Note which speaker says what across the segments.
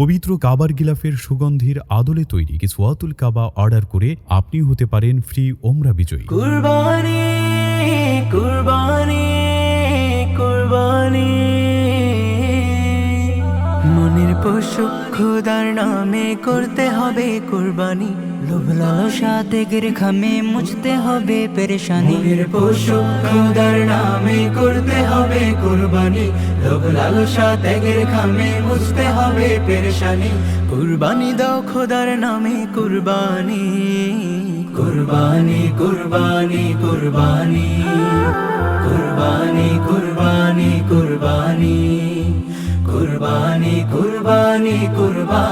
Speaker 1: পবিত্র কাবার গিলাফের সুগন্ধির আদলে তৈরি কিছু অতুল কাবা অর্ডার করে আপনি হতে পারেন ফ্রি ওমরা বিজয়ী।
Speaker 2: কুরবানি কুরবানি। মনের পশু খোদার নামে করতে হবে কুরবানি। লোভ লালসা ত্যাগের খামে মুছতে হবে পেরেশানি। মনের পশু খোদার নামে করতে হবে কুরবানি। লোভ লালসা ত্যাগের খামে মুছতে হবে পেরেশানি। কুরবানি দাও খোদার নামে কুরবানি। কুরবানি কুরবানি কুরবানি। কুরবানি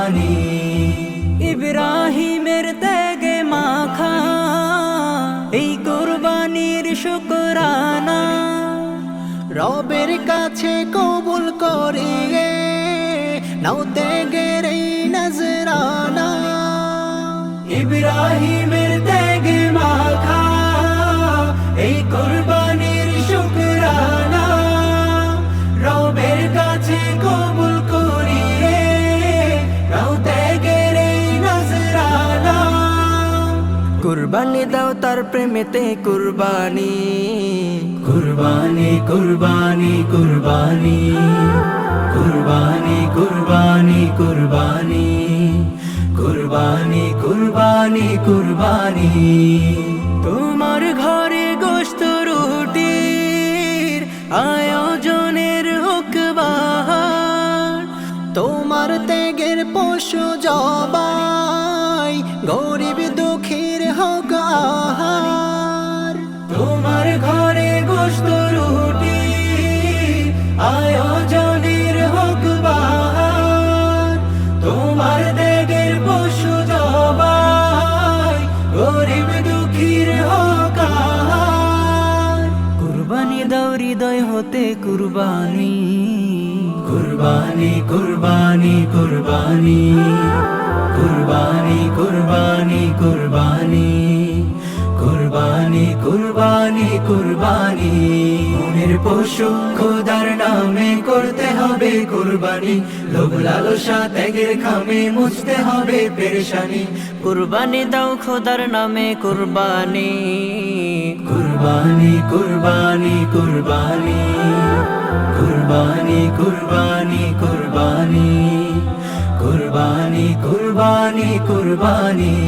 Speaker 2: কুরবানি ইব্রাহিমের ত্যাগে মাখা এই কোরবানির শুকরানা। রবের কাছে কবুল করিয়ে নাও ত্যাগের এই নজরানা। ইব্রাহিমের ত্যাগে কুরবানি দাও তার প্রেমেতে কুরবানি। কুরবানি কুরবানি কুরবানি। কুরবানি কুরবানি কুরবানি। কুরবানি কুরবানি কুরবানি। তোমার ঘরে গোস্ত রুটির আয়োজনের হোক তোমার ত্যাগের পশু জবাই আহার। তোমার ঘরে গোস্ত রুটি আয়োজনের হোক বাহার। তোমার ত্যাগের পশু জবাই গরিব দুঃখীর হোক আহার। কুরবানি দাও হৃদয় হতে কুরবানি। কুরবানি কুরবানি কুরবানি। কুরবানি কুরবানি কুরবানি। কুরবানি কুরবানি কুরবানি। মনের পশু খোদার নামে করতে হবে কুরবানি। লোভ লালসা ত্যাগের খামে মুছতে হবে পেরেশানি। কুরবানি দাও খোদার নামে কুরবানি। কুরবানি কুরবানি কুরবানি। কুরবানি কুরবানি কুরবানি। কুরবানি কুরবানি কুরবানি।